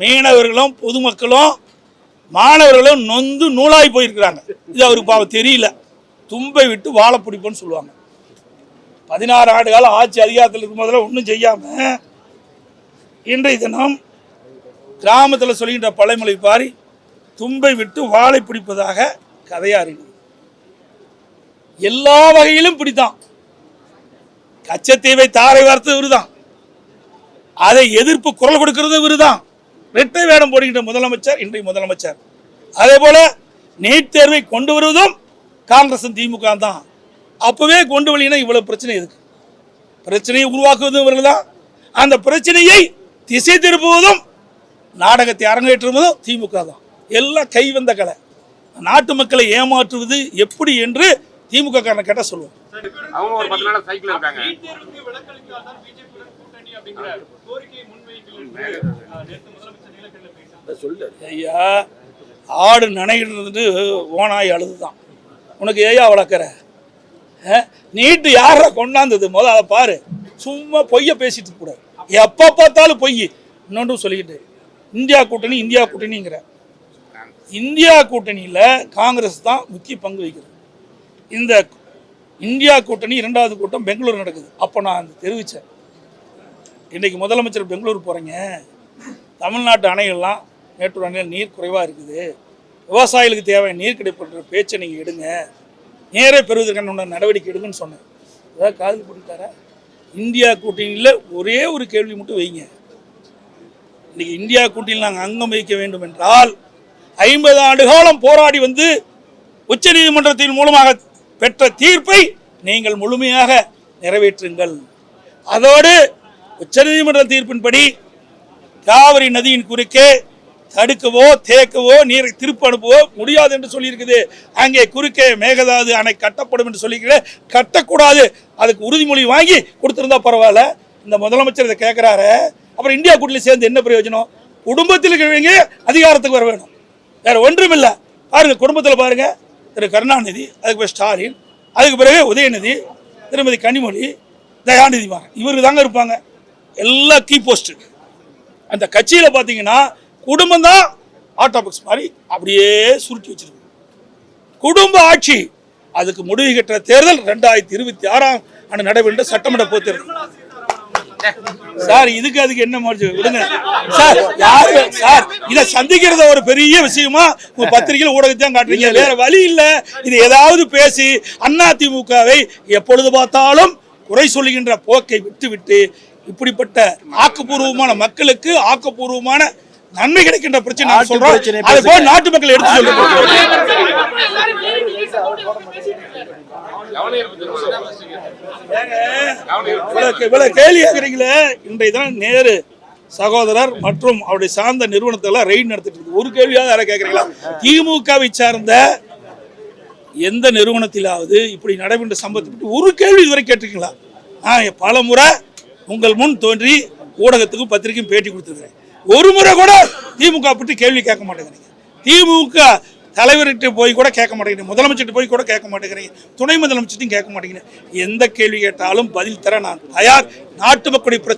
மீனவர்களும் பொதுமக்களும் மாணவர்களும் நொந்து நூலாய் போயிருக்கிறாங்க. இது அவருக்கு பாவம் தெரியல. தும்பை விட்டு வாழை பிடிப்போன்னு சொல்லுவாங்க. பதினாறு ஆண்டு காலம் ஆட்சி அதிகாரத்தில் இருக்கும் போதில் ஒன்றும் செய்யாம இன்றைய தினம் கிராமத்தில் சொல்கின்ற பழைமொழி பாரி தும்பை விட்டு வாழை பிடிப்பதாக கதையா எல்லா வகையிலும் பிடித்தான் கச்சத்தீவை தாரை வார்த்தது இவருதான். அதை எதிர்ப்பு குரல் கொடுக்கிறது இவருதான். ரெட்டை வேடம் போடுகின்ற முதலமைச்சர் இன்றைய முதலமைச்சர். அதே போல நீட் தேர்வை கொண்டு வருவதும் காங்கிரசும் திமுக தான். அப்பவே கொண்டு வரலினா இவ்வளவு பிரச்சனை இருக்கு பிரச்சனையை உருவாக்குவதும் இவர்கள் தான். அந்த பிரச்சனையை திசை திருப்புவதும் நாடகத்தை அரங்கேற்றுவதும் திமுக தான். எல்லாம் கைவந்த கலை. நாட்டு மக்களை ஏமாற்றுவது எப்படி என்று திமுக காரனை கேட்டால் சொல்லுவோம் அவங்க ஒரு பத்து நாள் சைக்கிள் இருக்காங்க. ஐயா ஆடு நனைகிறது ஓனாய் அழுதுதான். உனக்கு ஏயா வளர்க்குற? நீட்டு யாரை கொண்டாந்தது? முதல்ல அதை பாரு. சும்மா பொய்ய பேசிட்டு கூடாது எப்போ பார்த்தாலும் பொய். இன்னொன்றும் சொல்லிக்கிட்டு. இந்தியா கூட்டணி இந்தியா கூட்டணிங்கிற. இந்தியா கூட்டணியில் காங்கிரஸ் தான் முக்கிய பங்கு வகிக்கிறது இந்த இந்தியா கூட்டணி இரண்டாவது கூட்டம் பெங்களூர் நடக்குது. அப்போ நான் தெரிவித்தேன் இன்றைக்கி முதலமைச்சர் பெங்களூர் போகிறீங்க தமிழ்நாட்டு அணைகள்லாம் மேட்டூர் அணையில் நீர் குறைவாக இருக்குது. விவசாயிகளுக்கு தேவையான நீர் கிடைப்படுற பேச்சை நீங்கள் எடுங்க. நேரே பெறுவதற்கான நடவடிக்கை எடுங்கன்னு சொன்னேன். ஏதாவது காதல் போட்டுட்டாரா? இந்தியா கூட்டணியில் ஒரே ஒரு கேள்வி மட்டும் வைங்க. இன்றைக்கி இந்தியா கூட்டணியில் நாங்கள் அங்கம் வகிக்க வேண்டும் என்றால் ஐம்பது ஆண்டு காலம் போராடி வந்து உச்சநீதிமன்றத்தின் மூலமாக பெற்ற தீர்ப்பை நீங்கள் முழுமையாக நிறைவேற்றுங்கள். அதோடு உச்சநீதிமன்ற தீர்ப்பின்படி காவிரி நதியின் குறுக்கே தடுக்கவோ தேக்கவோ நீரை திருப்பி அனுப்பவோ முடியாது என்று சொல்லியிருக்குது. அங்கே குறுக்கே மேகதாது அணை கட்டப்படும் என்று சொல்லியிருக்கிற கட்டக்கூடாது. அதுக்கு உறுதிமொழி வாங்கி கொடுத்துருந்தா பரவாயில்ல. இந்த முதலமைச்சர் இதை கேட்குறாரு. அப்புறம் இந்தியா கூட்டில் சேர்ந்து என்ன பிரயோஜனம்? குடும்பத்தில் இருக்கிறவங்க அதிகாரத்துக்கு வர வேணும். வேறு ஒன்றும் இல்லை. பாருங்கள் குடும்பத்தில் பாருங்கள் திரு கருணாநிதி அதுக்கு பிறகு ஸ்டாலின் அதுக்கு பிறகு உதயநிதி திருமதி கனிமொழி தயாநிதி வாங்க இவருக்கு தாங்க இருப்பாங்க. எல்லா கீ போஸ்ட் அந்த கட்சியில் பார்த்தீங்கன்னா குடும்பம் தான் ஆட்டோபிக்ஸ் மாதிரி அப்படியே சுருட்டி வச்சிருக்கு. குடும்ப ஆட்சி. அதுக்கு முடிவு கட்டுற தேர்தல் ரெண்டாயிரத்தி இருபத்தி ஆறாம் ஆண்டு நடைபெற்ற சட்டமன்ற பொது தேர்தல் சார் இதுக்கு அதுக்கு என்ன மாற்று விடுங்க. சார் யாரு? சார் இதை சந்திக்கிறத ஒரு பெரிய விஷயமா உங்க பத்திரிகையில் ஊடகத்தான் காட்டுறீங்க. வேற வழி இல்ல. இது ஏதாவது பேசி அண்ணா திமுகவை எப்பொழுது பார்த்தாலும் குறை சொல்லுகின்ற போக்கை விட்டுவிட்டு இப்படிப்பட்ட ஆக்கப்பூர்வமான மக்களுக்கு ஆக்கப்பூர்வமான நன்மை கிடைக்கின்ற பிரச்சனை நான் சொல்றோம். அது போல நாட்டு மக்கள் எடுத்து சொல்லுங்க. கேள்வி கேட்குறீங்களே இன்றைய நேரு சகோதரர் மற்றும் அவருடைய சார்ந்த நிறுவனத்தை எல்லாம் ரெய்ட் நடத்திட்டு இருக்கு. ஒரு கேள்வியாவது யாரை கேட்குறீங்களா திமுகவை சார்ந்த எந்த நிறுவனத்திலாவது இப்படி நடைபெற்ற சம்பவத்தை பற்றி ஒரு கேள்வி இதுவரை கேட்டிருக்கீங்களா? நான் பல முறை உங்கள் முன் தோன்றி ஊடகத்துக்கும் பத்திரிக்கையும் பேட்டி கொடுத்துருக்கிறேன். ஒரு முறை கூட திமுக பற்றி கேள்வி கேட்க மாட்டேங்கிறீங்க. திமுக தலைவர்கிட்ட போய் கூட கேட்க மாட்டேங்கிறீங்க. முதலமைச்சர்கிட்ட போய் கூட கேட்க மாட்டேங்கிறீங்க. துணை முதலமைச்சர்ட்டையும் கேட்க மாட்டேங்கிறீங்க. எந்த கேள்வி கேட்டாலும் பதில் தர நான் தயார். நாட்டு மக்களுடைய